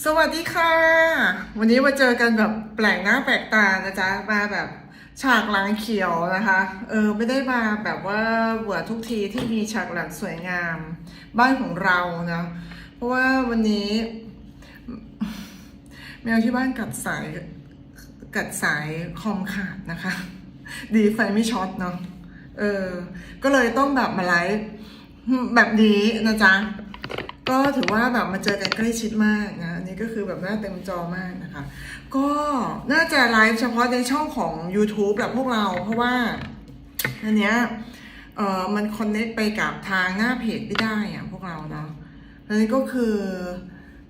สวัสดีค่ะ วันนี้มาเจอกันแบบแปลกหน้าแปลกตานะจ๊ะ มาแบบฉากหลังเขียวนะคะ เออไม่ได้มาแบบว่าเบื่อทุกทีที่มีฉากหลังสวยงาม บ้านของเรานะ เพราะว่าวันนี้ แมวที่บ้านกัดสายกัดสายคอมขาดนะคะ ดีไฟไม่ช็อตเนาะ เออ ก็เลยต้องแบบมาไลฟ์แบบนี้นะจ๊ะ ก็ถือว่าแบบมาเจอกันใกล้ชิดมากนะ ก็คือแบบหน้าเต็มจอมากนะคะ ก็น่าจะไลฟ์เฉพาะในช่องของ YouTube แบบพวกเรา เพราะว่าอันเนี้ยเออมันคอนเน c t ไปกับทางหน้าเพจไม่ได้อะพวกเราเนาะอันนี้ก็คือ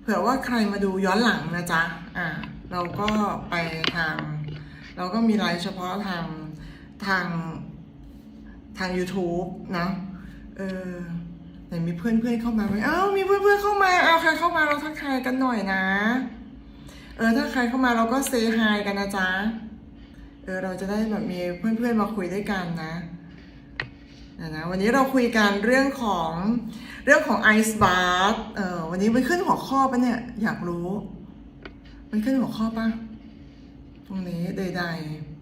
เผื่อว่าใครมาดูย้อนหลังนะจ๊ะ อ่า เราก็ไปทาง เราก็มีไลฟ์เฉพาะทางทางทาง YouTube นะ เออ นมีเพื่อนเพื่อนเข้ามาไหมอ้าวมีเพื่อนเพื่อนเข้ามาเอาใครเข้ามาเราทักทายกันหน่อยนะ เออถ้าใครเข้ามาเราก็เซฮายกันนะจ๊ะเออเราจะได้แบบมีเพื่อนๆมาคุยด้วยกันนะนะนะวันนี้เราคุยกันเรื่องของเรื่องของไอซ์บาร์เออวันนี้มันขึ้นหัวข้อปะเนี่ยอยากรู้ มันขึ้นหัวข้อปะตรงนี้ใดๆ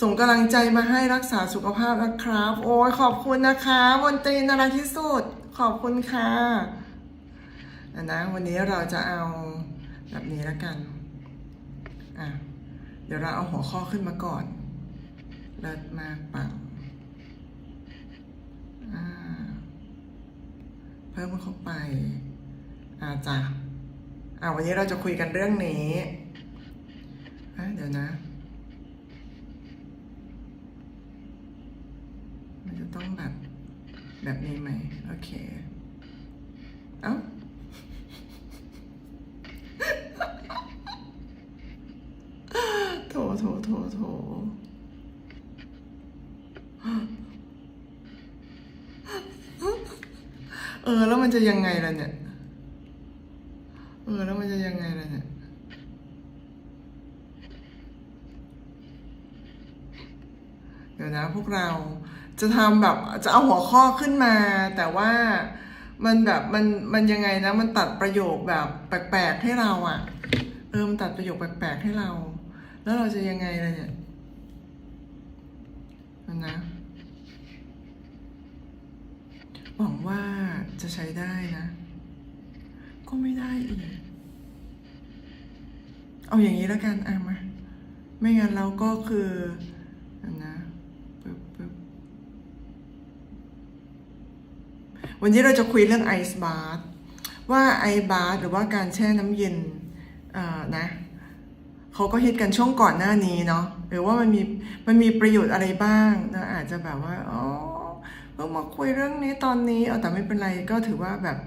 ส่งกำลังใจมาให้รักษาสุขภาพนะครับ โอ้ยขอบคุณนะคะมนตรีนารักที่สุด ขอบคุณค่ะนะนะวันนี้เราจะเอาแบบนี้แล้วกันอะเดี๋ยวเราเอาหัวข้อขึ้นมาก่อนเลิศมากปังอ่าเพิ่มมันเข้าไปอาจ้ะอ่าวันนี้เราจะคุยกันเรื่องนี้อะเดี๋ยวนะ มันจะ ต้องแบบแบบนี้ไหมโอเค เอ้าโถโถโถโถเออ แล้วมันจะยังไงล่ะเนี่ย เออ แล้วมันจะยังไงล่ะเนี่ย เดี๋ยวนะพวกเรา จะทำแบบจะเอาหัวข้อขึ้นมา แต่ว่ามันแบบมันมันยังไงนะ มันตัดประโยคแบบแปลกๆให้เราอะ่ะ เออมันตัดประโยคแปลกๆให้เรา แล้วเราจะยังไงล่ะเนี่ยนะหวังว่าจะใช้ได้นะ ก็ไม่ได้อีก เอาอย่างนี้แล้วกันอะมา ไม่งั้นเราก็คืออันนะปึ๊บปึ๊บ วันนี้เราจะคุยเรื่องไอซ์บาร์ว่าไอซ์บาร์หรือว่าการแช่น้ำเย็นเอ่อนะเขาก็ฮิตกันช่วงก่อนหน้านี้เนาะหรือว่ามันมีมันมีประโยชน์อะไรบ้างนะอาจจะแบบว่าอ๋อเพิ่งมาคุยเรื่องนี้ตอนนี้เอาแต่ไม่เป็นไรก็ถือว่าแบบ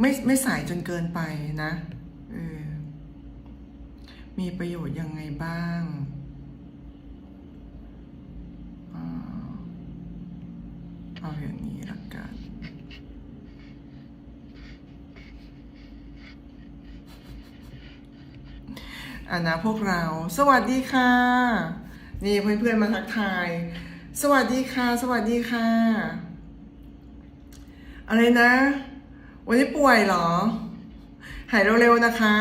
ไม่ไม่สายจนเกินไปนะเออมีประโยชน์ยังไงบ้างอ่าเอาอย่างนี้ อ่านะพวกเรา สวัสดีค่ะ นี่เพื่อนๆมาทักทาย สวัสดีค่ะ สวัสดีค่ะ อะไรนะ วันนี้ป่วยเหรอ หายเร็วๆนะคะ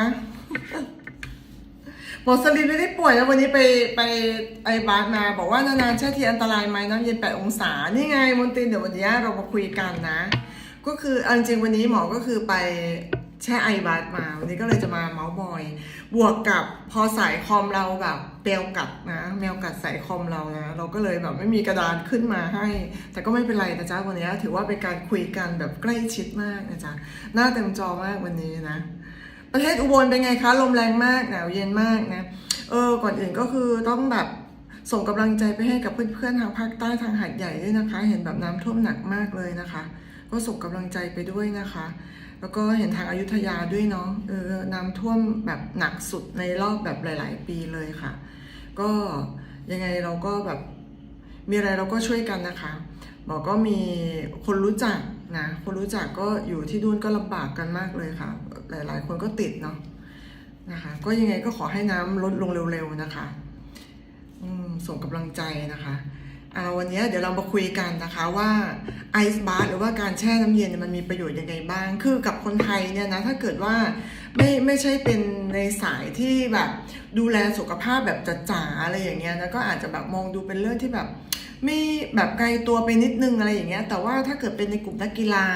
หมอสลินไม่ได้ป่วยแล้ววันนี้ไปไปไอบาสมาบอกว่านานๆแช่ทีอันตรายไหมน้ำเย็นแปดองศา นี่ไงมนตรีเดี๋ยววันนี้เรามาคุยกันนะ ก็คือเอาจริงๆวันนี้หมอก็คือไปแช่ไอบาสมาวันนี้ก็เลยจะมาเมาส์มอย บวกกับพอสายคอมเราแบบแมวกัดนะแมวกัดสายคอมเรานะ เราก็เลยแบบไม่มีกระดานขึ้นมาให้ แต่ก็ไม่เป็นไรนะจ๊ะวันนี้ถือว่าเป็นการคุยกันแบบใกล้ชิดมากนะจ๊ะหน้าเต็มจอมากวันนี้นะ ประเทศอุบลเป็นไงคะลมแรงมากหนาวเย็นมากนะเออก่อนอื่นก็คือต้องแบบส่งกำลังใจไปให้กับเพื่อนๆทางภาคใต้ทางหาดใหญ่ด้วยนะคะ เห็นแบบน้ำท่วมหนักมากเลยนะคะ ก็ส่งกำลังใจไปด้วยนะคะ แล้วก็เห็นทางอายุทยาด้วยเนาะเออน้ำท่วมแบบหนักสุดในรอบแบบหลาย ๆ ปีเลยค่ะ ก็ยังไงเราก็แบบมีอะไรเราก็ช่วยกันนะคะบอกก็มีคนรู้จักนะคนรู้จักก็อยู่ที่นู่นก็ลำบากกันมากเลยค่ะ หลาย ๆ คนก็ติดเนาะนะคะก็ยังไงก็ขอให้น้ำลดลงเร็ว ๆ นะคะอืมส่งกำลังใจนะคะ วันนี้เดี๋ยวเรามาคุยกันนะคะว่าไอซ์บาร์หรือว่าการแช่น้ำเย็นมันมีประโยชน์ยังไงบ้าง คือกับคนไทยเนี่ยนะถ้าเกิดว่าไม่ไม่ใช่เป็นในสายที่แบบดูแลสุขภาพแบบจ๋าๆอะไรอย่างเงี้ยนะก็อาจจะแบบมองดูเป็นเรื่องที่แบบไม่แบบไกลตัวไปนิดนึงอะไรอย่างเงี้ยแต่ว่าถ้าเกิดเป็นในกลุ่มนักกีฬา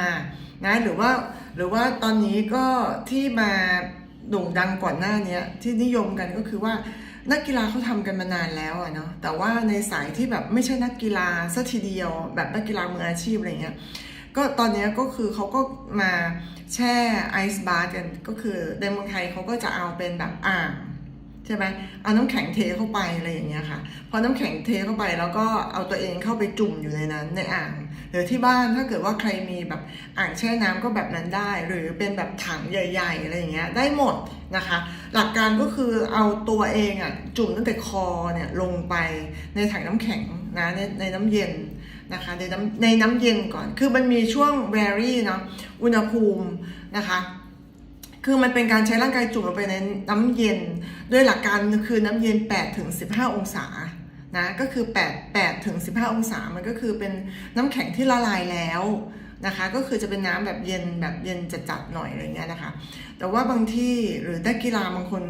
นะหรือว่าหรือว่าตอนนี้ก็ที่มาโด่งดังก่อนหน้านี้ที่นิยมกันก็คือว่า นักกีฬาเขาทำกันมานานแล้วอะเนาะแต่ว่าในสายที่แบบไม่ใช่นักกีฬาซะทีเดียว แบบนักกีฬามืออาชีพอะไรเงี้ยก็ตอนเนี้ยก็คือเขาก็มาแช่ไอซ์บาร์กันก็คือในเมืองไทยเขาก็จะเอาเป็นแบบอ่าง ใช่ไหมเอาน้ำแข็งเทเข้าไปอะไรอย่างเงี้ยค่ะ พอน้ำแข็งเทเข้าไปแล้วก็เอาตัวเองเข้าไปจุ่มอยู่ในนั้นในอ่าง หรือที่บ้านถ้าเกิดว่าใครมีแบบอ่างแช่น้ำก็แบบนั้นได้ หรือเป็นแบบถังใหญ่ๆอะไรอย่างเงี้ยได้หมดนะคะ หลักการก็คือเอาตัวเองอะจุ่มตั้งแต่คอเนี่ยลงไปในถังน้ำแข็งนะในในน้ำเย็นนะคะในน้ำในน้ำเย็นก่อน คือมันมีช่วง vary เนาะอุณหภูมินะคะ คือมันเป็นการใช้ร่างกายจุ่มลงไปในน้ำเย็น ด้วยหลักการคือน้ำเย็น8ถึง15 องศานะก็คือ8 8ถึง15 องศา มันก็คือเป็นน้ำแข็งที่ละลายแล้วนะคะ ก็คือจะเป็นน้ำแบบเย็นแบบเย็นจัดๆหน่อยอะไรเงี้ยนะคะ แต่ว่าบางที่หรือนักกีฬาบางคน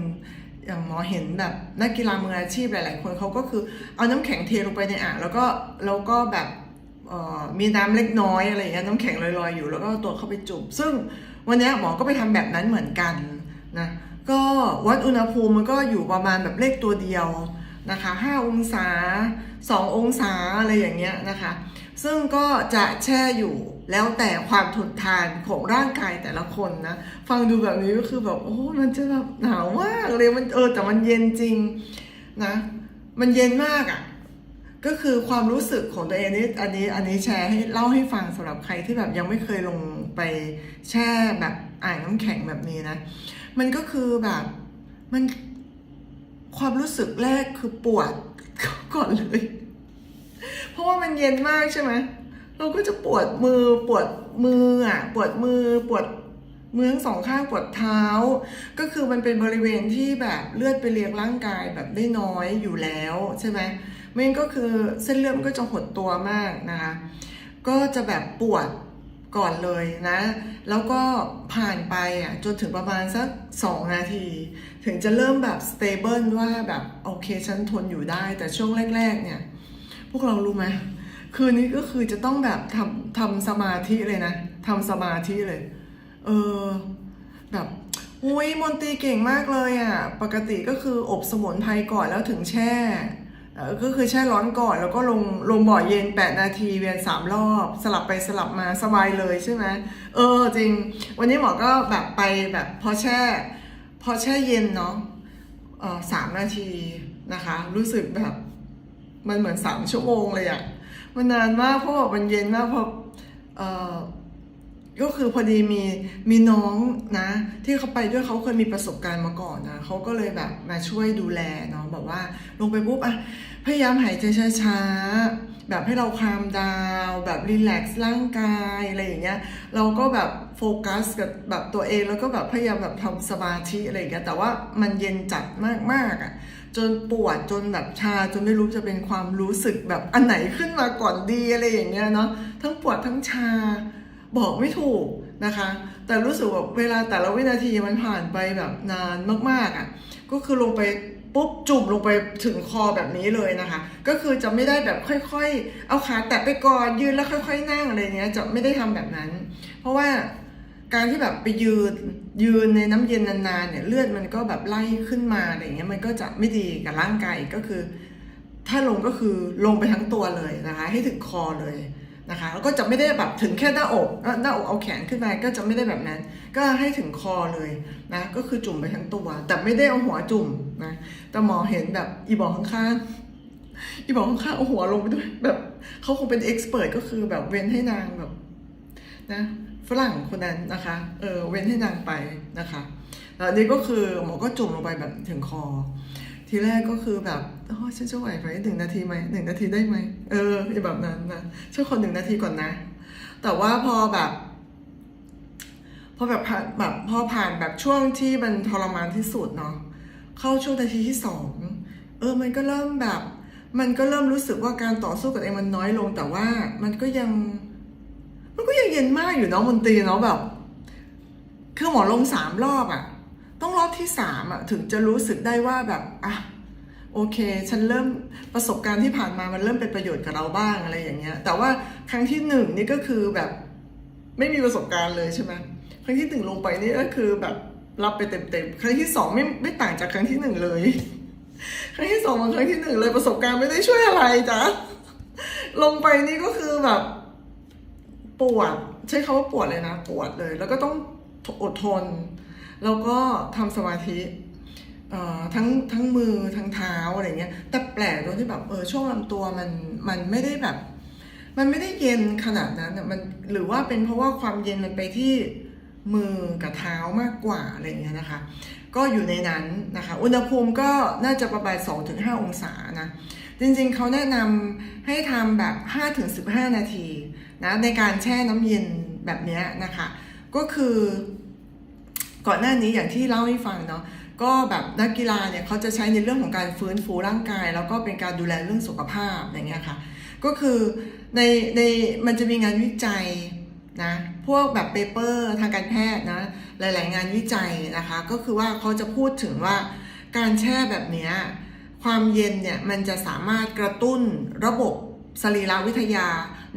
อย่างหมอเห็นแบบนักกีฬามืออาชีพหลาย ๆ คนเขาก็คือเอาน้ำแข็งเทลงไปในอ่างแล้วก็แล้วก็แบบ มีน้ำเล็กน้อยอะไรอย่างเงี้ยน้ำแข็งลอยๆอยู่แล้วก็ตัวเข้าไปจุ่มซึ่งวันนี้หมอก็ไปทำแบบนั้นเหมือนกันนะก็วัดอุณหภูมิมันก็อยู่ประมาณแบบเลขตัวเดียวนะคะ5องศา 2 องศาอะไรอย่างเงี้ยนะคะ ซึ่งก็จะแช่อยู่แล้วแต่ความทนทานของร่างกายแต่ละคนนะ ฟังดูแบบนี้ก็คือแบบโอ้ มันจะแบบหนาวมากเลยมันเออแต่มันเย็นจริงนะ มันเย็นมากอะ่ะ ก็คือความรู้สึกของตัวเองนี่อันนี้อันนี้แชร์ให้เล่าให้ฟังสำหรับใครที่แบบยังไม่เคยลงไปแช่แบบอ่างน้ำแข็งแบบนี้นะ มันก็คือแบบมันความรู้สึกแรกคือปวดก่อนเลย เพราะว่ามันเย็นมากใช่ไหมเราก็จะปวดมือปวดมืออะปวดมือปวดมือทั้งสองข้างปวดเท้า ก็คือมันเป็นบริเวณที่แบบเลือดไปเลี้ยงร่างกายแบบได้น้อยอยู่แล้วใช่ไหม ไม่งั้นก็คือเส้นเลือดมันก็จะหดตัวมากนะคะ ก็จะแบบปวดก่อนเลยนะ แล้วก็ผ่านไปอะจนถึงประมาณสักสองนาที ถึงจะเริ่มแบบสเตเบิลว่าแบบโอเคฉันทนอยู่ได้แต่ช่วงแรก ๆ เนี่ย พวกเรารู้ไหมคืนนี้ก็คือจะต้องแบบทำทำสมาธิเลยนะทำสมาธิเลย เออ แบบอุ้ยมนตรีเก่งมากเลยอะ่ะ ปกติก็คืออบสมุนไพรก่อนแล้วถึงแช่ ก็คือแช่ร้อนก่อนแล้วก็ลงลงบ่อเย็น 8 นาทีเวียนสามรอบ สลับไปสลับมาสบายเลยใช่ไหมเออจริง วันนี้หมอก็แบบไปแบบพอแช่ พอแช่เย็นเนาะเออสามนาทีนะคะ รู้สึกแบบมันเหมือนสามชั่วโมงเลยอะมันนานมากเพราะว่ามันเย็นมากเพราะเออ ก็คือพอดีมีมีน้องนะ ที่เขาไปด้วยเขาเคยมีประสบการณ์มาก่อนนะเขาก็เลยแบบมาช่วยดูแลเนาะแบบว่าลงไปปุ๊บอะพยายามหายใจช้าๆแบบให้เราคลามดาวแบบรีแลกซ์ร่างกายอะไรอย่างเงี้ยเราก็แบบโฟกัสกับแบบตัวเองแล้วก็แบบพยายามแบบทำสมาธิอะไรอย่างเงี้ยแต่ว่ามันเย็นจัดมากๆอะจนปวดจนแบบชาจนไม่รู้จะเป็นความรู้สึกแบบอันไหนขึ้นมาก่อนดีอะไรอย่างเงี้ยเนาะทั้งปวดทั้งชา บอกไม่ถูกนะคะ แต่รู้สึกว่าเวลาแต่ละวินาทีมันผ่านไปแบบนานมากๆอะ่ะก็คือลงไปปุ๊บจุ่มลงไปถึงคอแบบนี้เลยนะคะ ก็คือจะไม่ได้แบบค่อย ๆ เอาขาแตะไปก่อนยืนแล้วค่อย ๆ นั่งอะไรเงี้ยจะไม่ได้ทำแบบนั้น เพราะว่าการที่แบบไปยืนยืนในน้ำเย็นนานๆเนี่ยเลือดมันก็แบบไล่ขึ้นมาอะไรเงี้ยมันก็จะไม่ดีกับร่างกายก็คือ ถ้าลงก็คือลงไปทั้งตัวเลยนะคะ ให้ถึงคอเลย นะคะแล้วก็จะไม่ได้แบบถึงแค่หน้าอกหน้าอกเอาแขนขึ้นมาก็จะไม่ได้แบบนั้น ก็ให้ถึงคอเลยนะก็คือจุ่มไปทั้งตัว แต่ไม่ได้เอาหัวจุ่มนะแต่หมอเห็นแบบอีบอกข้างๆอีบอกข้างๆเอาหัวลงไปด้วยแบบเขาคงเป็นเอ็กซ์เพรสก็คือแบบเว้นให้นางแบบนะฝรั่งคนนั้นนะคะเออเว้นให้นางไปนะคะแล้วนี่ก็คือหมอก็จุ่มลงไปแบบถึงคอ ทีแรกก็คือแบบโอ้ฉันจะไหวไหมหนึ่งนาทีไหมหนึ่งนาทีได้ไหมเออแบบนั้นนะช่วยคนหนึ่งนาทีก่อนนะ แต่ว่าพอแบบพอแบบผ่านแบบพอผ่านแบบช่วงที่มันทรมานที่สุดเนาะเข้าช่วงนาทีที่สองเออมันก็เริ่มแบบ มันก็เริ่มรู้สึกว่าการต่อสู้กับเองมันน้อยลง แต่ว่ามันก็ยัง มันก็ยังเย็นมากอยู่เนาะมนตรีเนาะแบบคือหมอลงสามรอบอะ ต้องรอบที่สามอะถึงจะรู้สึกได้ว่าแบบอะโอเค ฉันเริ่มประสบการณ์ที่ผ่านมามันเริ่มเป็นประโยชน์กับเราบ้างอะไรอย่างเงี้ย แต่ว่าครั้งที่หนึ่งนี่ก็คือแบบไม่มีประสบการณ์เลยใช่ไหมครั้งที่หนึ่งลงไปนี่ก็คือแบบรับไปเต็มๆครั้งที่สองไม่ไม่ต่างจากครั้งที่หนึ่งเลย ครั้งที่สองกับครั้งที่หนึ่งเลยประสบการณ์ไม่ได้ช่วยอะไรจ้ะลงไปนี่ก็คือแบบ ปวด ใช้คาว่าปวดเลยนะ ปวดเลย แล้วก็ต้องอดทน แล้วก็ทำสมาธิทั้งทั้งมือทั้งเท้าอะไรเงี้ยแต่แปลกตรงที่แบบเออช่วงลำตัวมันมันไม่ได้แบบ มันไม่ได้เย็นขนาดนั้นมันหรือว่าเป็นเพราะว่าความเย็นมันไปที่มือกับเท้ามากกว่าอะไรเงี้ยนะคะ ก็อยู่ในนั้นนะคะ อุณหภูมิก็น่าจะประมาณ 2-5 องศานะจริงๆเขาแนะนำให้ทำแบบ 5-15 นาทีนะในการแช่น้ำเย็นแบบนี้นะคะ ก็คือ ก่อนหน้านี้อย่างที่เล่าให้ฟังเนาะก็แบบนักกีฬาเนี่ยเขาจะใช้ในเรื่องของการฟื้นฟูร่างกาย แล้วก็เป็นการดูแลเรื่องสุขภาพอย่างเงี้ยค่ะก็คือในในมันจะมีงานวิจัยนะพวกแบบเปเปอร์ทางการแพทย์นะหลาย ๆ งานวิจัยนะคะก็คือว่าเขาจะพูดถึงว่าการแช่แบบนี้ความเย็นเนี่ยมันจะสามารถกระตุ้นระบบสรีรวิทยา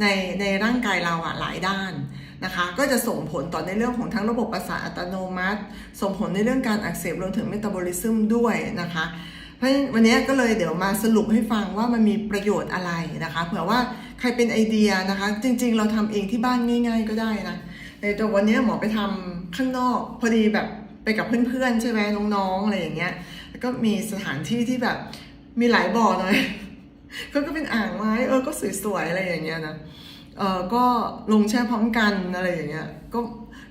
ในในร่างกายเราอะหลายด้าน นะคะ ก็จะส่งผลต่อในเรื่องของทั้งระบบประสาทอัตโนมัติ ส่งผลในเรื่องการอักเสบรวมถึงเมตาบอลิซึมด้วยนะคะเพราะวันนี้ก็เลยเดี๋ยวมาสรุปให้ฟังว่ามันมีประโยชน์อะไรนะคะ เผื่อว่าใครเป็นไอเดียนะคะ จริง ๆ เราทำเองที่บ้านง่าย ๆ ก็ได้นะแต่วันนี้หมอไปทำข้างนอก พอดีแบบไปกับเพื่อนๆใช่ไหมน้องๆอะไรอย่างเงี้ยแล้วก็มีสถานที่ที่แบบมีหลายบ่อเลยก็ก็เป็นอ่างไม้เออก็สวยๆอะไรอย่างเงี้ยนะ เออก็ลงแช่พร้อมกันอะไรอย่างเงี้ยก็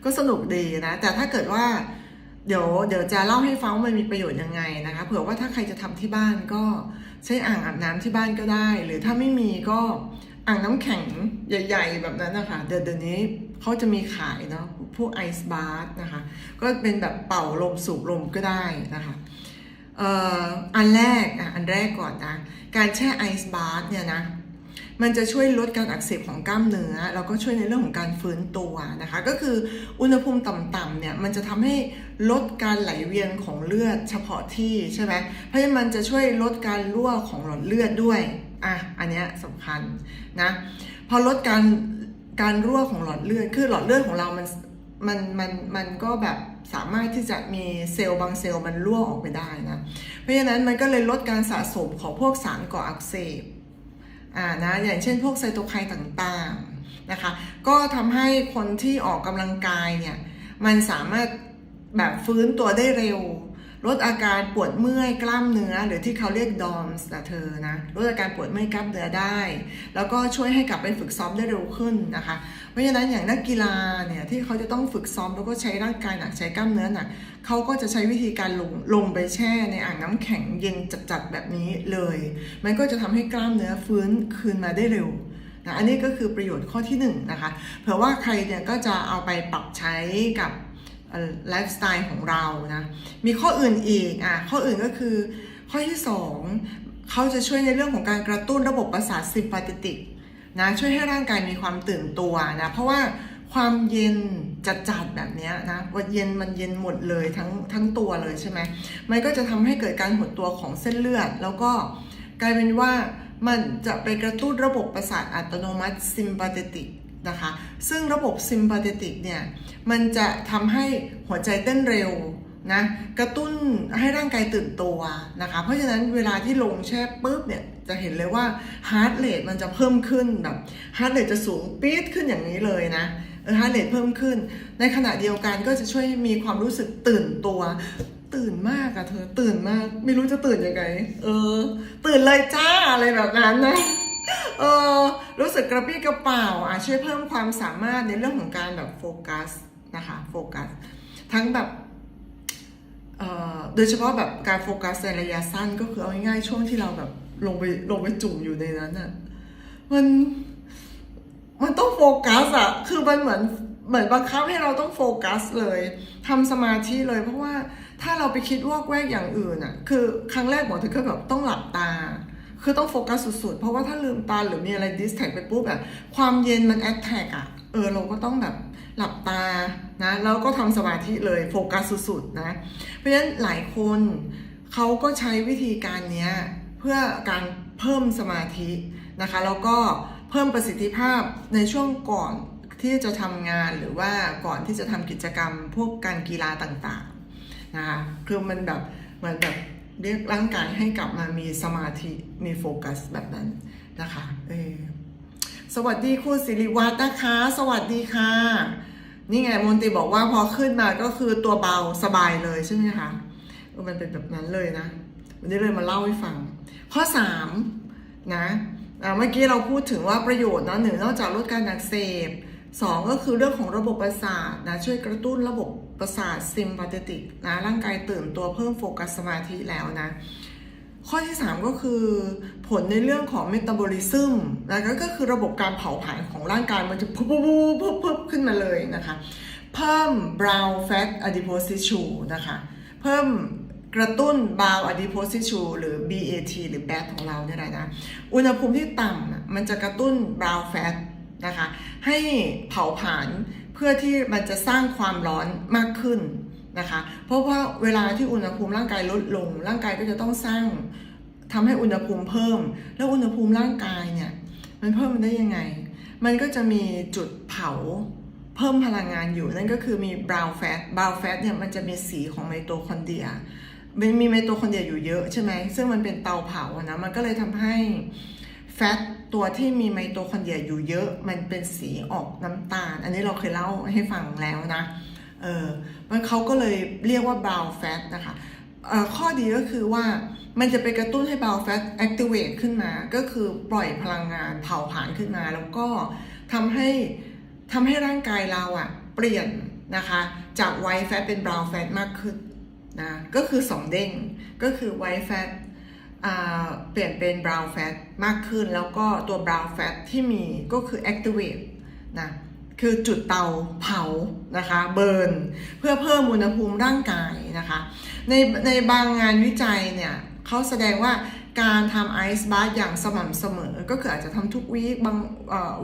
ก็สนุกดีนะ แต่ถ้าเกิดว่าเดี๋ยวเดี๋ยวจะเล่าให้ฟังว่ามันมีประโยชน์ยังไงนะคะ เผื่อว่าถ้าใครจะทำที่บ้านก็ใช้อ่างอาบน้ำที่บ้านก็ได้ หรือถ้าไม่มีก็อ่างน้ำแข็งใหญ่ ๆ แบบนั้นนะคะ เดี๋ยวเดี๋ยวนี้เขาจะมีขายเนาะพวกไอซ์บาร์นะคะ ก็เป็นแบบเป่าลมสูบลมก็ได้นะคะอ,อ,อันแรกอะอันแรกก่อนนะ การแช่ไอซ์บาร์เนี่ยนะ มันจะช่วยลดการอักเสบของกล้ามเนื้อ แล้วก็ช่วยในเรื่องของการฟื้นตัวนะคะ ก็คืออุณหภูมิต่ำๆเนี่ยมันจะทำให้ลดการไหลเวียนของเลือดเฉพาะที่ใช่ไหมเพราะฉะนั้นมันจะช่วยลดการรั่วของหลอดเลือดด้วยอะอันเนี้ยสำคัญนะพอลดการการรั่วของหลอดเลือดคือหลอดเลือดของเรามันมันมันมันก็แบบสามารถที่จะมีเซลล์บางเซลล์มันรั่วออกไปได้นะ เพราะฉะนั้นมันก็เลยลดการสะสมของพวกสารก่ออักเสบ อ่านะอย่างเช่นพวกไซโตไคน์ต่างๆนะคะ ก็ทำให้คนที่ออกกำลังกายเนี่ยมันสามารถแบบฟื้นตัวได้เร็ว ลดอาการปวดเมื่อยกล้ามเนื้อ หรือที่เขาเรียกดอมส์นะเธอนะลดอาการปวดเมื่อยกล้ามเนื้อได้ แล้วก็ช่วยให้กลับไปฝึกซ้อมได้เร็วขึ้นนะคะ เพราะฉะนั้นอย่างนักกีฬาเนี่ยที่เขาจะต้องฝึกซ้อมแล้วก็ใช้ร่างกายหนักใช้กล้ามเนื้อหนักเขาก็จะใช้วิธีการลงลงไปแช่ในอ่างน้ำแข็งเย็นจัดๆแบบนี้เลย มันก็จะทำให้กล้ามเนื้อฟื้นคืนมาได้เร็วนะอันนี้ก็คือประโยชน์ข้อที่1นงนะคะเผื่อว่าใครเนี่ยก็จะเอาไปปรับใช้กับ ไลฟ์สไตล์ของเรานะ มีข้ออื่นอีกอะข้ออื่นก็คือข้อที่ 2เขาจะช่วยในเรื่องของการกระตุ้นระบบประสาทซิมพาติติกนะช่วยให้ร่างกายมีความตื่นตัวนะเพราะว่าความเย็นจัดๆแบบนี้นะว่าเย็นมันเย็นหมดเลยทั้งทั้งตัวเลยใช่ไหมมันก็จะทำให้เกิดการหดตัวของเส้นเลือด แล้วก็กลายเป็นว่ามันจะไปกระตุ้นระบบประสาทอัตโนมัติซิมพาติติก นะคะ ซึ่งระบบซิมพาติติกเนี่ย มันจะทำให้หัวใจเต้นเร็วนะ กระตุ้นให้ร่างกายตื่นตัวนะคะ เพราะฉะนั้นเวลาที่ลงแช่ปุ๊บเนี่ย จะเห็นเลยว่าฮาร์ดเรทมันจะเพิ่มขึ้นแบบฮาร์ดเรทจะสูงปี๊ดขึ้นอย่างนี้เลยนะฮาร์ดเรทเพิ่มขึ้น ในขณะเดียวกันก็จะช่วยมีความรู้สึกตื่นตัว ตื่นมากอะเธอตื่นมาก ไม่รู้จะตื่นยังไงเออ ตื่นเลยจ้าอะไรแบบนั้นนะ เออรู้สึกกระปี้กระเป๋าอะช่วยเพิ่มความสามารถในเรื่องของการแบบโฟกัสนะคะโฟกัสทั้งแบบเออโดยเฉพาะแบบการโฟกัสในระยะสั้นก็คือเอาง่ายๆช่วงที่เราแบบลงไปลงไปจุ่มอยู่ในนั้นอะมันมันต้องโฟกัสอะคือมันเหมือนเหมือนบังคับให้เราต้องโฟกัสเลยทำสมาธิเลย เพราะว่าถ้าเราไปคิดวอกแวกอย่างอื่นอะคือครั้งแรกหมอถึงก็แบบต้องหลับตา คือต้องโฟกัสสุดๆ เพราะว่าถ้าลืมตาหรือมีอะไรดิสแท็กไปปุ๊บอะความเย็นมันแอดแท็กอะเออเราก็ต้องแบบหลับตานะแล้วก็ทำสมาธิเลยโฟกัสสุดๆนะเพราะฉะนั้นหลายคนเขาก็ใช้วิธีการนี้เพื่อการเพิ่มสมาธินะคะแล้วก็เพิ่มประสิทธิภาพในช่วงก่อนที่จะทำงานหรือว่าก่อนที่จะทำกิจกรรมพวกการกีฬาต่างๆนะคะคือมันแบบเหมือนแบบ เรียกร่างกายให้กลับมามีสมาธิมีโฟกัสแบบนั้นนะคะเออสวัสดีคุณสิริวัฒน์นะคะ สวัสดีค่ะ นี่ไงมนตรีบอกว่าพอขึ้นมาก็คือตัวเบาสบายเลยใช่ไหมคะมันเป็นแบบนั้นเลยนะ วันนี้เลยมาเล่าให้ฟัง ข้อ3นะเมื่อกี้เราพูดถึงว่าประโยชน์นะหนึ่งนอกจากลดการอักเสบ สองก็คือเรื่องของระบบประสาทนะช่วยกระตุ้นระบบประสาทซิมพาเตติกนะร่างกายตื่นตัวเพิ่มโฟกัสสมาธิแล้วนะ ข้อที่ 3 ก็คือผลในเรื่องของเมตาบอลิซึมแล้วก็คือระบบการเผาผลาญของร่างกายมันจะพุบพุบพุบพุบขึ้นมาเลยนะคะ เพิ่ม brown fat adipose tissue นะคะเพิ่มกระตุ้น brown adipose tissue หรือ BAT หรือ BAT ของเราเนี่ยแหละนะ อุณหภูมิที่ต่ำมันจะกระตุ้น brown fat นะคะ ให้เผาผลาญเพื่อที่มันจะสร้างความร้อนมากขึ้นนะคะ เพราะว่าเวลาที่อุณหภูมิร่างกายลดลง ร่างกายก็จะต้องสร้างทำให้อุณหภูมิเพิ่ม แล้วอุณหภูมิร่างกายเนี่ยมันเพิ่มมันได้ยังไง มันก็จะมีจุดเผาเพิ่มพลังงานอยู่นั่นก็คือมี brown fat brown fat เนี่ยมันจะมีสีของไมโตคอนเดรียมันมีไมโตคอนเดรียอยู่เยอะใช่ไหมซึ่งมันเป็นเตาเผาอะนะมันก็เลยทำให้ แฟตตัวที่มีไมโตคอนเดรียอยู่เยอะ มันเป็นสีออกน้ำตาล อันนี้เราเคยเล่าให้ฟังแล้วนะ เออมันเขาก็เลยเรียกว่า brown fat นะคะเออข้อดีก็คือว่ามันจะไปกระตุ้นให้ brown fat activate ขึ้นมา ก็คือปล่อยพลังงานเผาผลาญขึ้นมา แล้วก็ทำให้ทำให้ร่างกายเราอะเปลี่ยนนะคะ จาก white fat เป็น brown fat มากขึ้นนะ ก็คือ2เด้ง ก็คือ white fat อ่า เปลี่ยนเป็น brown fat มากขึ้น แล้วก็ตัว brown fat ที่มีก็คือ activate นะคือจุดเตาเผานะคะเบิร์นเพื่อเพิ่มอุณหภูมิร่างกายนะคะในในบางงานวิจัยเนี่ยเขาแสดงว่าการทำไอซ์บาร์อย่างสม่ำเสมอ ก็คืออาจจะทำทุกวีคบาง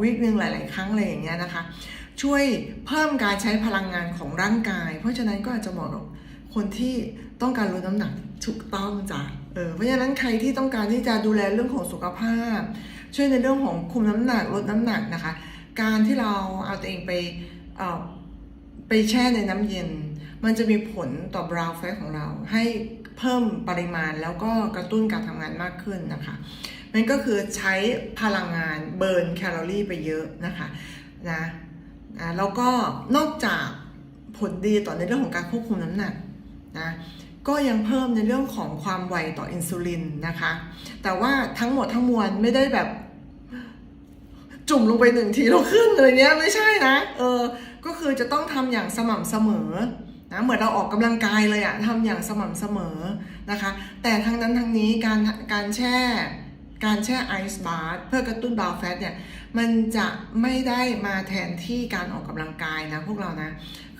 วีคหนึ่งหลาย ๆ ครั้งอะไรอย่างเงี้ยนะคะ ช่วยเพิ่มการใช้พลังงานของร่างกาย เพราะฉะนั้นก็อาจจะเหมาะกับ คนที่ต้องการลดน้ำหนักถูกต้องจ้ะเออเพราะฉะนั้นใครที่ต้องการที่จะดูแลเรื่องของสุขภาพ ช่วยในเรื่องของคุมน้ำหนักลดน้ำหนักนะคะ การที่เราเอาตัวเองไปเอ่อไปแช่ในน้ำเย็น มันจะมีผลต่อบราวน์แฟของเรา ให้เพิ่มปริมาณแล้วก็กระตุ้นการทำงานมากขึ้นนะคะมันก็คือใช้พลังงานเบิร์นแคลอรี่ไปเยอะนะคะนะนะแล้วก็นอกจากผลดีต่อในเรื่องของการควบคุมน้ำหนัก นะก็ยังเพิ่มในเรื่องของความไวต่ออินซูลินนะคะ แต่ว่าทั้งหมดทั้งมวลไม่ได้แบบจุ่มลงไปหนึ่งทีแล้วขึ้นอะไรเนี้ยไม่ใช่นะ เออ ก็คือจะต้องทำอย่างสม่ำเสมอนะเหมือนเราออกกำลังกายเลยอะทำอย่างสม่ำเสมอนะคะ แต่ทั้งนั้นทั้งนี้การการแช่ การแช่ไอซ์บาร์เพื่อกระตุ้นบาวแฟตเนี่ยมันจะไม่ได้มาแทนที่การออกกำลังกายนะพวกเรานะ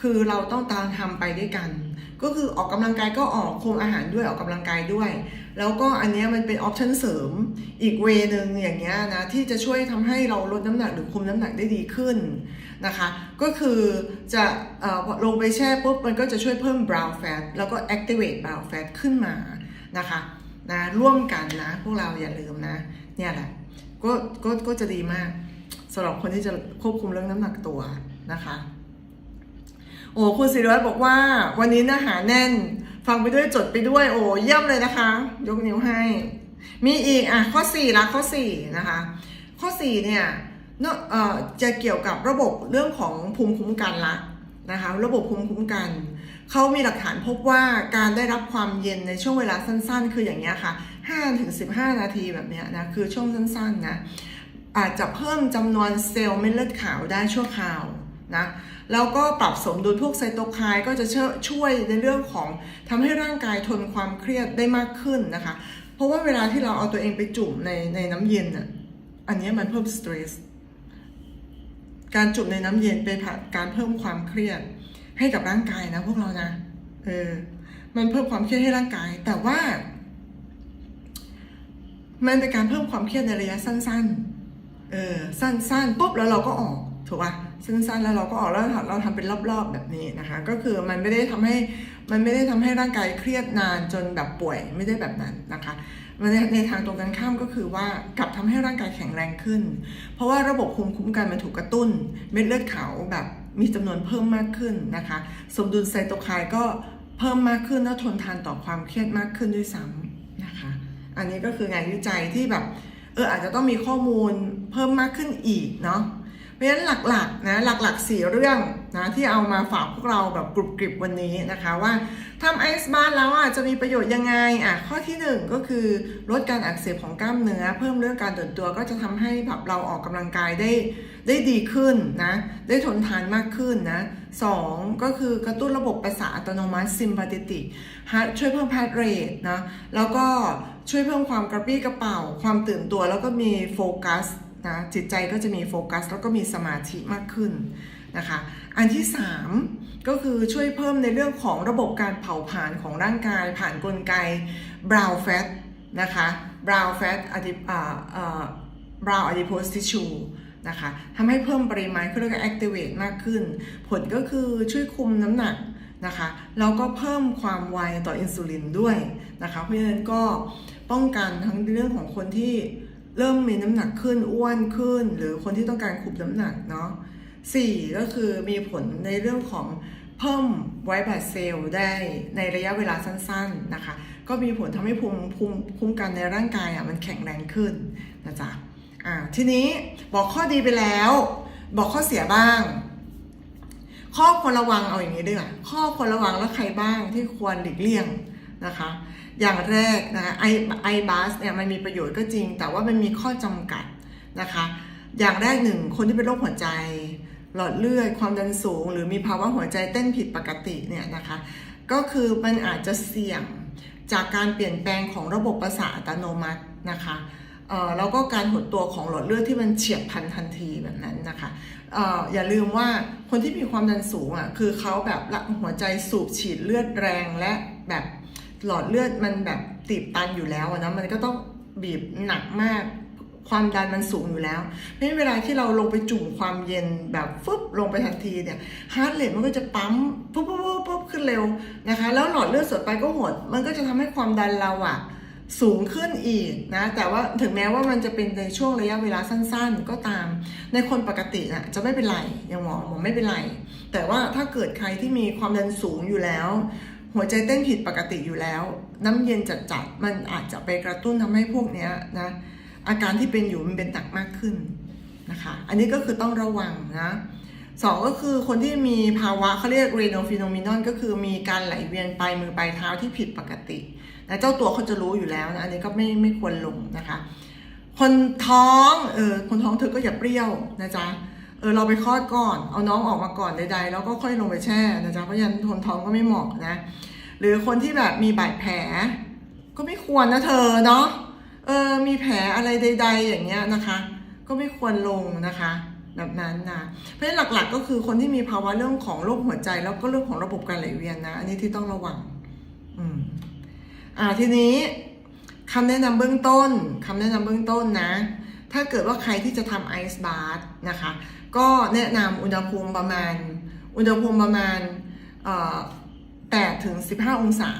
คือเราต้องตามทำไปด้วยกัน ก็คือออกกำลังกายก็ออกคุมอาหารด้วยออกกำลังกายด้วย แล้วก็อันนี้มันเป็นออปชั่นเสริมอีกเวนึงอย่างเงี้ยนะที่จะช่วยทำให้เราลดน้ำหนักหรือคุมน้ำหนักได้ดีขึ้นนะคะ ก็คือจะอลงไปแช่ปุ๊บมันก็จะช่วยเพิ่ม brown fat แล้วก็ activate brown fat ขึ้นมานะคะนะร่วมกันนะพวกเราอย่าลืมนะเนี่ยแหละก็ก็ก็จะดีมากสำหรับคนที่จะควบคุมเรื่องน้ำหนักตัวนะคะ โอ้คุณสิริวัฒน์บอกว่า วันนี้เนื้อหาแน่น ฟังไปด้วยจดไปด้วย โอ้เยี่ยมเลยนะคะ ยกนิ้วให้ มีอีกอะข้อ4ละข้อ4นะคะ ข้อ4เนี่ยเนอะเอ่อจะเกี่ยวกับระบบเรื่องของภูมิคุ้มกันละนะคะ ระบบภูมิคุ้มกันเขามีหลักฐานพบว่าการได้รับความเย็นในช่วงเวลาสั้น ๆ คืออย่างเงี้ยค่ะ5-15 นาทีแบบเนี้ยนะ คือช่วงสั้นๆนะอาจจะเพิ่มจำนวนเซลล์เม็ดเลือดขาวได้ชั่วคราว นะแล้วก็ปรับสมดุลพวกไซโตไคน์ก็จะช่วยในเรื่องของทำให้ร่างกายทนความเครียดได้มากขึ้นนะคะ เพราะว่าเวลาที่เราเอาตัวเองไปจุ่มในในน้ำเย็นอะอันนี้มันเพิ่มสตรีสการจุ่มในน้ำเย็นเป็นการเพิ่มความเครียดให้กับร่างกายนะพวกเรานะเออมันเพิ่มความเครียดให้ร่างกาย แต่ว่า มันเป็นการเพิ่มความเครียดในระยะสั้น ๆ เออสั้นๆปุ๊บแล้วเราก็ออกถูกป่ะ สั้นๆแล้วเราก็ออกแล้วเราทำเป็นรอบๆแบบนี้นะคะ ก็คือมันไม่ได้ทำให้มันไม่ได้ทำให้ร่างกายเครียดนานจนแบบป่วยไม่ได้แบบนั้นนะคะในในทางตรงกันข้ามก็คือว่ากลับทำให้ร่างกายแข็งแรงขึ้น เพราะว่าระบบภูมิคุ้มกันมันถูกกระตุ้น เม็ดเลือดขาวแบบมีจำนวนเพิ่มมากขึ้นนะคะ สมดุลไซโตไคน์ก็เพิ่มมากขึ้นและทนทานต่อความเครียดมากขึ้นด้วยซ้ำนะคะ อันนี้ก็คืองานวิจัยที่แบบเอออาจจะต้องมีข้อมูลเพิ่มมากขึ้นอีกเนาะ เพราะฉะนั้นหลักๆนะหลักๆสี่เรื่องนะที่เอามาฝากพวกเราแบบกรุบกริบวันนี้นะคะว่าทำไอซ์บาร์แล้วอะจะมีประโยชน์ยังไงอะข้อที่หนึ่งก็คือลดการอักเสบของกล้ามเนื้อ เพิ่มเรื่องการตื่นตัวก็จะทำให้แบบเราออกกำลังกายได้ได้ดีขึ้นนะได้ทนทานมากขึ้นนะสองก็คือกระตุ้นระบบประสาทอัตโนมัติซิมพาติติช่วยเพิ่มแพทเรทนะแล้วก็ช่วยเพิ่มความกระปรี้กระเป๋า ความตื่นตัวแล้วก็มีโฟกัส นะจิตใจก็จะมีโฟกัสแล้วก็มีสมาธิมากขึ้นนะคะ อันที่ 3 ก็คือช่วยเพิ่มในเรื่องของระบบการเผาผลาญของร่างกายผ่านกลไก brown fat นะคะ brown fat อดิอ่าอ่า brown adipose tissue นะคะทำให้เพิ่มปริมาณเขาเรียกว่า activate มากขึ้น ผลก็คือช่วยคุมน้ำหนักนะคะแล้วก็เพิ่มความไวต่ออินซูลินด้วยนะคะเพราะฉะนั้นก็ป้องกันทั้งเรื่องของคนที่ เริ่มมีน้ำหนักขึ้นอ้วนขึ้น หรือคนที่ต้องการคุมน้ำหนักเนาะสี่ก็คือมีผลในเรื่องของเพิ่มไวท์บลัดเซลล์ได้ในระยะเวลาสั้นๆนะคะ ก็มีผลทำให้ภูมิภูมิคุ้มกันในร่างกายอะมันแข็งแรงขึ้นนะจ๊ะอ่าทีนี้บอกข้อดีไปแล้ว บอกข้อเสียบ้าง ข้อควรระวังเอาอย่างนี้ดีกว่าข้อควรระวังแล้วใครบ้างที่ควรหลีกเลี่ยงนะคะ อย่างแรกนะคะไอไอบาสเนี่ยมันมีประโยชน์ก็จริง แต่ว่ามันมีข้อจำกัดนะคะ อย่างแรกหนึ่งคนที่เป็นโรคหัวใจ หลอดเลือดความดันสูง หรือมีภาวะหัวใจเต้นผิดปกติเนี่ยนะคะก็คือมันอาจจะเสี่ยงจากการเปลี่ยนแปลงของระบบประสาทอัตโนมัตินะคะเอ่อแล้วก็การหดตัวของหลอดเลือดที่มันเฉียบพันทันทีแบบนั้นนะคะเอ่ออย่าลืมว่าคนที่มีความดันสูงอะคือเขาแบบละหัวใจสูบฉีดเลือดแรงและแบบ หลอดเลือดมันแบบตีบตันอยู่แล้วอะนะมันก็ต้องบีบหนักมาก ความดันมันสูงอยู่แล้วเพราะฉะนั้นเวลาที่เราลงไปจุ่มความเย็นแบบฟึบลงไปทันทีเนี่ยฮาร์ดเรทมันก็จะปั๊มปุ๊บปุ๊บปุ๊บปุ๊บขึ้นเร็วนะคะ แล้วหลอดเลือดสดไปก็หด มันก็จะทำให้ความดันเราอะสูงขึ้นอีกนะ แต่ว่าถึงแม้ว่ามันจะเป็นในช่วงระยะเวลาสั้น ๆ ก็ตาม ในคนปกตินะจะไม่เป็นไรอย่างหมอหมอไม่เป็นไร แต่ว่าถ้าเกิดใครที่มีความดันสูงอยู่แล้ว หัวใจเต้นผิดปกติอยู่แล้ว น้ำเย็นจัดๆมันอาจจะไปกระตุ้นทำให้พวกเนี้ยนะอาการที่เป็นอยู่มันเป็นหนักมากขึ้นนะคะอันนี้ก็คือต้องระวังนะสองก็คือคนที่มีภาวะเขาเรียกเรโนฟิโนมินอนก็คือมีการไหลเวียนไปมือปลายเท้าที่ผิดปกตินะเจ้าตัวเขาจะรู้อยู่แล้วนะอันนี้ก็ไม่ไม่ควรลงนะคะ คนท้องเออคนท้องเธอก็อย่าเปรี้ยวนะจ๊ะ เออเราไปคลอดก่อนเอาน้องออกมาก่อนใดๆแล้วก็ค่อยลงไปแช่นะจ๊ะเพราะฉะนั้นคนท้องก็ไม่เหมาะนะ หรือคนที่แบบมีบาดแผล ก็ไม่ควรนะเธอเนาะเออมีแผลอะไรใด ๆ อย่างเงี้ยนะคะ ก็ไม่ควรลงนะคะแบบนั้นนะเพราะฉะนั้นหลักๆ ก็คือคนที่มีภาวะเรื่องของโรคหัวใจ แล้วก็เรื่องของระบบการไหลเวียนนะ อันนี้ที่ต้องระวัง อืมอ่าทีนี้คำแนะนำเบื้องต้นคำแนะนำเบื้องต้นนะ ถ้าเกิดว่าใครที่จะทำไอซ์บาร์นะคะ ก็แนะนำอุณหภูมิประมาณ อุณหภูมิประมาณ8ถึง15 องศา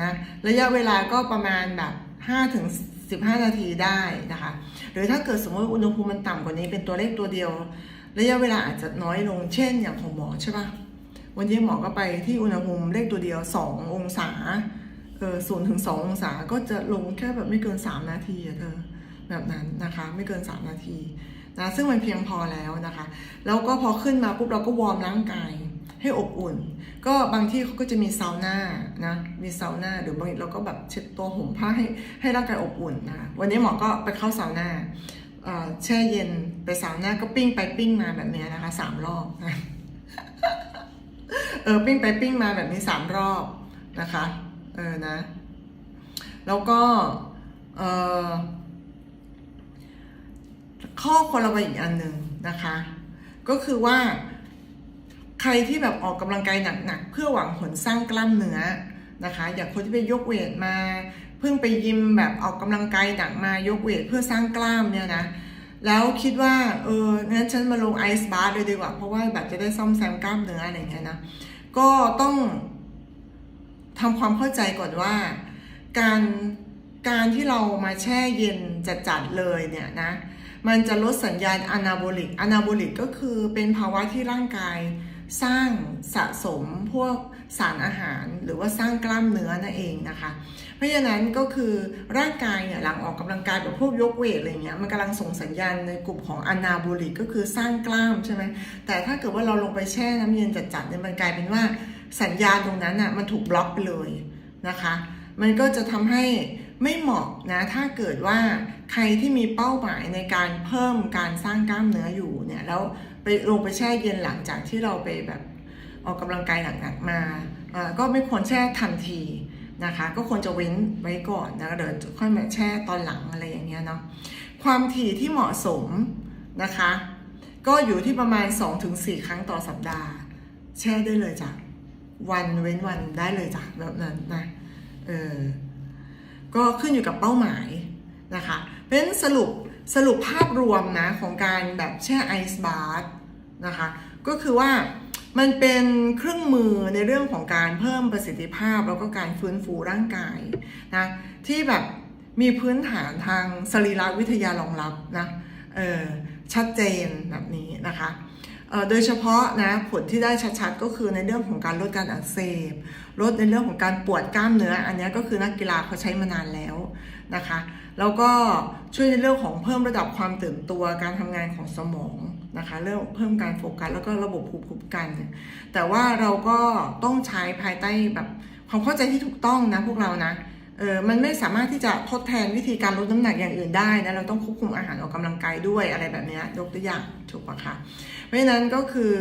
นะระยะเวลาก็ประมาณแบบ5ถึง15 นาทีได้นะคะ หรือถ้าเกิดสมมติอุณหภูมิมันต่ำกว่านี้เป็นตัวเลขตัวเดียว ระยะเวลาอาจจะน้อยลงเช่นอย่างของหมอใช่ปะวันนี้หมอก็ไปที่อุณหภูมิเลขตัวเดียว 2 องศาเออศูนย์ถึงสององศาก็จะลงแค่แบบไม่เกิน 3 นาทีอะเธอแบบนั้นนะคะ ไม่เกิน 3 นาที นะซึ่งมันเพียงพอแล้วนะคะ แล้วก็พอขึ้นมาปุ๊บเราก็วอร์มร่างกายให้อบอุ่น ก็บางที่เขาก็จะมีซาวน่านะมีซาวน่าหรือบางทีเราก็แบบเช็ดตัวห่มผ้าให้ให้ร่างกายอบอุ่นนะคะวันนี้หมอก็ไปเข้าซาวน่าแช่เย็นไปซาวน่าก็ปิ้งไปปิ้งมาแบบนี้นะคะสามรอบเออปิ้งไปปิ้งมาแบบนี้สามรอบนะคะเออนะ แล้วก็เออ ข้อควรระวังอีกอันหนึ่งนะคะ ก็คือว่า ใครที่แบบออกกำลังกายหนักๆเพื่อหวังผลสร้างกล้ามเนื้อนะคะ อย่างคนที่ไปยกเวทมา เพิ่งไปยิมแบบออกกำลังกายหนักมายกเวทเพื่อสร้างกล้ามเนี่ยนะแล้วคิดว่าเอองั้นฉันมาลงไอซ์บาร์เลยดีกว่า เพราะว่าแบบจะได้ซ่อมแซมกล้ามเนื้ออะไรเงี้ยนะก็ต้องทำความเข้าใจก่อนว่า การการที่เรามาแช่เย็นจัดๆเลยเนี่ยนะ มันจะลดสัญญาณอนาโบลิกอนาโบลิกก็คือเป็นภาวะที่ร่างกายสร้างสะสมพวกสารอาหารหรือว่าสร้างกล้ามเนื้อนั่นเองนะคะ เพราะฉะนั้นก็คือร่างกายเนี่ยหลังออกกำลังกายแบบพวกยกเวทอะไรเงี้ยมันกำลังส่งสัญญาณในกลุ่มของอนาโบลิกก็คือสร้างกล้ามใช่ไหมแต่ถ้าเกิดว่าเราลงไปแช่น้ำเย็นจัดๆเนี่ยมันกลายเป็นว่าสัญญาณตรงนั้นอะมันถูกบล็อกไปเลยนะคะ มันก็จะทำให้ ไม่เหมาะนะถ้าเกิดว่าใครที่มีเป้าหมายในการเพิ่มการสร้างกล้ามเนื้ออยู่เนี่ยแล้วไปลงไปแช่เย็นหลังจากที่เราไปแบบออกกำลังกายหนักๆมาอ่าก็ไม่ควรแช่ทันทีนะคะ ก็ควรจะเว้นไว้ก่อนนะเดี๋ยวค่อยมาแช่ตอนหลังอะไรอย่างเงี้ยเนาะความถี่ที่เหมาะสมนะคะ ก็อยู่ที่ประมาณ 2-4 ครั้งต่อสัปดาห์ แช่ได้เลยจ้ะวันเว้นวันได้เลยจ้ะแบบนั้นนะเออ ก็ขึ้นอยู่กับเป้าหมายนะคะเพราะฉะนั้นสรุปสรุปภาพรวมนะของการแบบแช่ไอซ์บาร์นะคะก็คือว่ามันเป็นเครื่องมือในเรื่องของการเพิ่มประสิทธิภาพ แล้วก็การฟื้นฟูร่างกายนะที่แบบมีพื้นฐานทางสรีรวิทยารองรับนะเออชัดเจนแบบนี้นะคะ โดยเฉพาะนะผลที่ได้ชัดๆ ก็คือในเรื่องของการลดการอักเสบลดในเรื่องของการปวดกล้ามเนื้อ อันนี้ก็คือนักกีฬาเขาใช้มานานแล้วนะคะแล้วก็ช่วยในเรื่องของเพิ่มระดับความตื่นตัวการทำงานของสมองนะคะเรื่องเพิ่มการโฟกัสแล้วก็ระบบภูมิคุ้มกัน แต่ว่าเราก็ต้องใช้ภายใต้แบบความเข้าใจที่ถูกต้องนะพวกเรานะ เออมันไม่สามารถที่จะทดแทนวิธีการลดน้ำหนักอย่างอื่นได้นะเราต้องควบคุมอาหารออกกำลังกายด้วยอะไรแบบนี้ยยกตัวอย่างถูกปะคะเพราะฉะนั้นก็คือ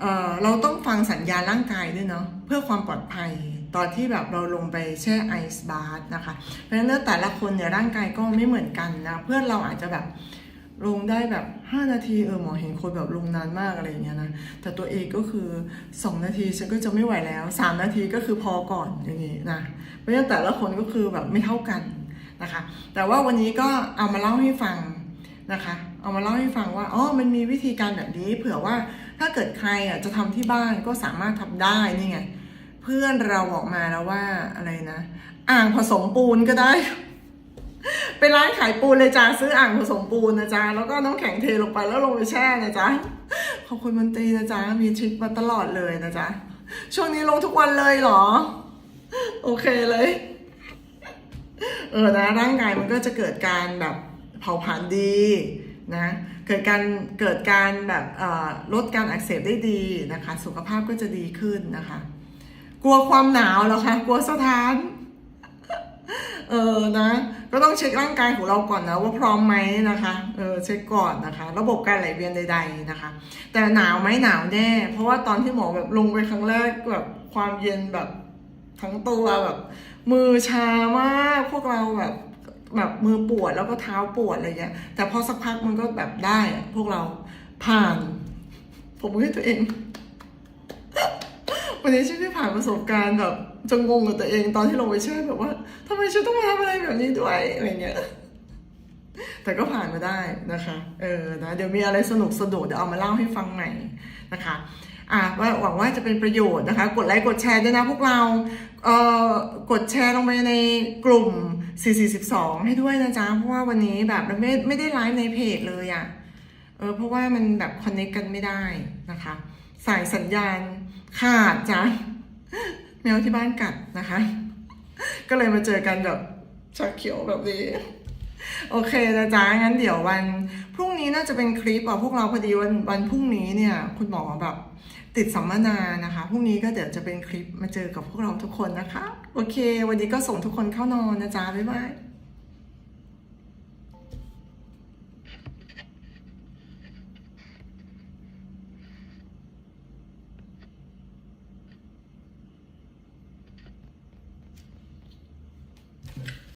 เออเราต้องฟังสัญญาณร่างกายด้วยเนาะเพื่อความปลอดภัยตอนที่แบบเราลงไปแช่ไอซ์บาร์นะคะเพราะฉะนั้นแต่ละคนเนี่ยร่างกายก็ไม่เหมือนกันนะเพื่อนเราอาจจะแบบ ลงได้แบบ 5 นาทีเออหมอเห็นคนแบบลงนานมากอะไรอย่างเงี้ยนะแต่ตัวเองก็คือ 2 นาทีฉันก็จะไม่ไหวแล้ว 3 นาทีก็คือพอก่อนอย่างงี้นะเพราะฉะนั้นแต่ละคนก็คือแบบไม่เท่ากันนะคะ แต่ว่าวันนี้ก็เอามาเล่าให้ฟังนะคะ เอามาเล่าให้ฟังว่าอ๋อมันมีวิธีการแบบนี้ เผื่อว่าถ้าเกิดใครอะจะทำที่บ้านก็สามารถทำได้นี่ไงเพื่อนเราบอกมาแล้วว่าอะไรนะ อ่างผสมปูนก็ได้ ไปร้านขายปูนเลยจ้าซื้ออ่างผสมปูนนะจ๊ะแล้วก็น้ำแข็งเทลงไปแล้วลงไปแช่นะจ๊ะขอบคุณมนตรีนะจ๊ะมีทริปมาตลอดเลยนะจ๊ะช่วงนี้ลงทุกวันเลยเหรอ โอเคเลย เออนะร่างกายมันก็จะเกิดการแบบเผาผลาญดีนะเกิดการเกิดการแบบลดการอักเสบได้ดีนะคะ สุขภาพก็จะดีขึ้นนะคะ กลัวความหนาวเหรอคะกลัวสถาน เออนะ ก็ต้องเช็คร่างกายของเราก่อนนะว่าพร้อมไหมนะคะเออเช็คก่อนนะคะ ระบบการไหลเวียนใด ๆนะคะ แต่หนาวไหมหนาวแน่ เพราะว่าตอนที่หมอแบบลงไปครั้งแรกแบบความเย็นแบบทั้งตัวแบบมือชามากพวกเราแบบแบบมือปวดแล้วก็เท้าปวดอะไรเงี้ย แต่พอสักพักมันก็แบบได้พวกเราผ่าน ผมให้ตัวเอง วันนี้ฉันได้ผ่านประสบการณ์แบบ จนงงกับตัวเองตอนที่ลงไปแช่แบบว่าทำไมฉันต้องมาทำอะไรแบบนี้ด้วยอะไรเงี้ยแต่ก็ผ่านมาได้นะคะเออนะเดี๋ยวมีอะไรสนุกสนุกเดี๋ยวเอามาเล่าให้ฟังใหม่นะคะอะว่าหวังว่าจะเป็นประโยชน์นะคะ กดไลค์กดแชร์ด้วยนะพวกเราเอ่อกดแชร์ลงไปในกลุ่ม 442ให้ด้วยนะจ๊ะ เพราะว่าวันนี้แบบเราไม่ไม่ได้ไลฟ์ในเพจเลยอะ่ะเออเพราะว่ามันแบบคอนเน c กกันไม่ได้นะคะ สายสัญญาณขาดจ้ะ แมวที่บ้านกัดนะคะ ก็เลยมาเจอกันแบบชาเขียวแบบนี้ โอเคนะจ๊ะงั้นเดี๋ยววัน พรุ่งนี้น่าจะเป็นคลิปอะพวกเราพอดีวันวันพรุ่งนี้เนี่ย คุณหมอแบบติดสัมมนานะคะ พรุ่งนี้ก็เดี๋ยวจะเป็นคลิปมาเจอกับพวกเราทุกคนนะคะ โอเค วันนี้ก็ส่งทุกคนเข้านอนนะจ๊ะ บ๊ายบาย